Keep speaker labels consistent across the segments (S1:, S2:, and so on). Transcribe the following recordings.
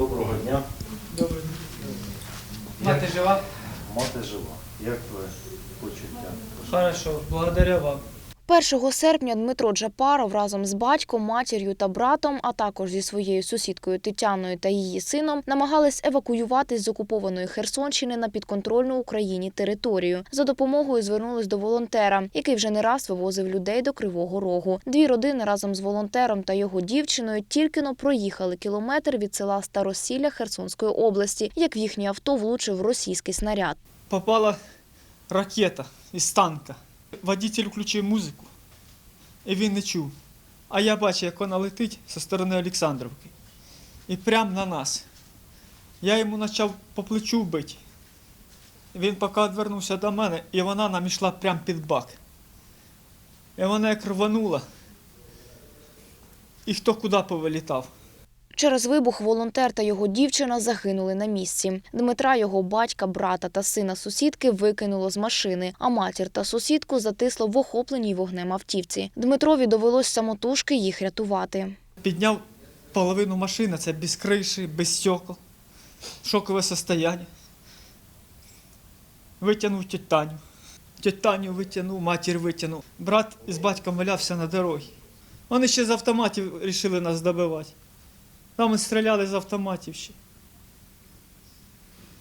S1: Доброго дня.
S2: Доброго дня. Мати жива?
S1: Мати жива. Як твоє почуття?
S2: Хорошо, благодаря вам.
S3: 1 серпня Дмитро Джапаров разом з батьком, матір'ю та братом, а також зі своєю сусідкою Тетяною та її сином, намагались евакуюватись з окупованої Херсонщини на підконтрольну Україні територію. За допомогою звернулись до волонтера, який вже не раз вивозив людей до Кривого Рогу. Дві родини разом з волонтером та його дівчиною тільки но проїхали кілометр від села Старосілля Херсонської області, як в їхнє авто влучив російський снаряд.
S2: Попала ракета із танка. Водитель включив музику, і він не чув. А я бачу, як вона летить зі сторони Олександровки. І прямо на нас. Я йому почав по плечу бити. Він поки відвернувся до мене, і вона нам йшла прямо під бак. І вона як рванула. І хто куди повилітав.
S3: Через вибух волонтер та його дівчина загинули на місці. Дмитра, його батька, брата та сина сусідки викинуло з машини, а матір та сусідку затисло в охопленій вогнем автівці. Дмитрові довелось самотужки їх рятувати.
S2: Підняв половину машини, це без криші, без стекол, шокове состояние. Витягнув. Тіть Таню витягнув, матір витягнув. Брат із батьком валявся на дорогі. Вони ще з автоматів вирішили нас добивати. Там стріляли з автоматів ще.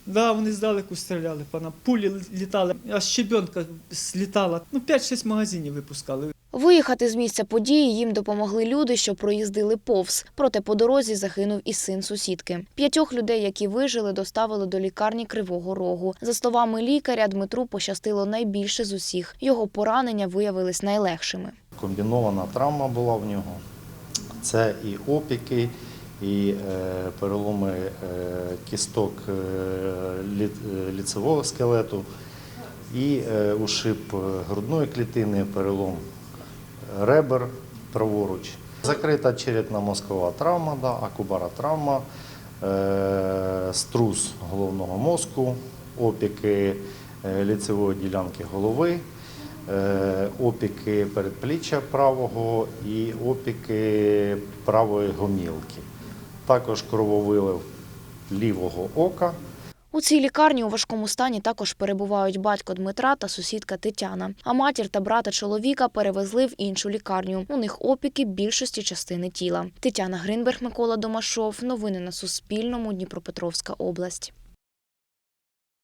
S2: Да, вони здалеку стріляли по нам. Пулі літали, аж щебенка злітала. Ну, 5-6 магазинів випускали.
S3: Виїхати з місця події їм допомогли люди, що проїздили повз. Проте по дорозі загинув і син сусідки. П'ятьох людей, які вижили, доставили до лікарні Кривого Рогу. За словами лікаря, Дмитру пощастило найбільше з усіх. Його поранення виявились найлегшими.
S1: Комбінована травма була в нього. Це і опіки, і е, переломи е, кісток е, лі- ліцевого скелету, і ушиб грудної клітини, перелом ребер праворуч. Закрита черепно-мозкова травма, да, акубара травма, струс головного мозку, опіки ліцевої ділянки голови, опіки передпліччя правого і опіки правої гомілки. Також крововилив лівого ока.
S3: У цій лікарні у важкому стані також перебувають батько Дмитра та сусідка Тетяна. А матір та брата чоловіка перевезли в іншу лікарню. У них опіки більшості частини тіла. Тетяна Гринберг, Микола Домашов. Новини на Суспільному. Дніпропетровська область.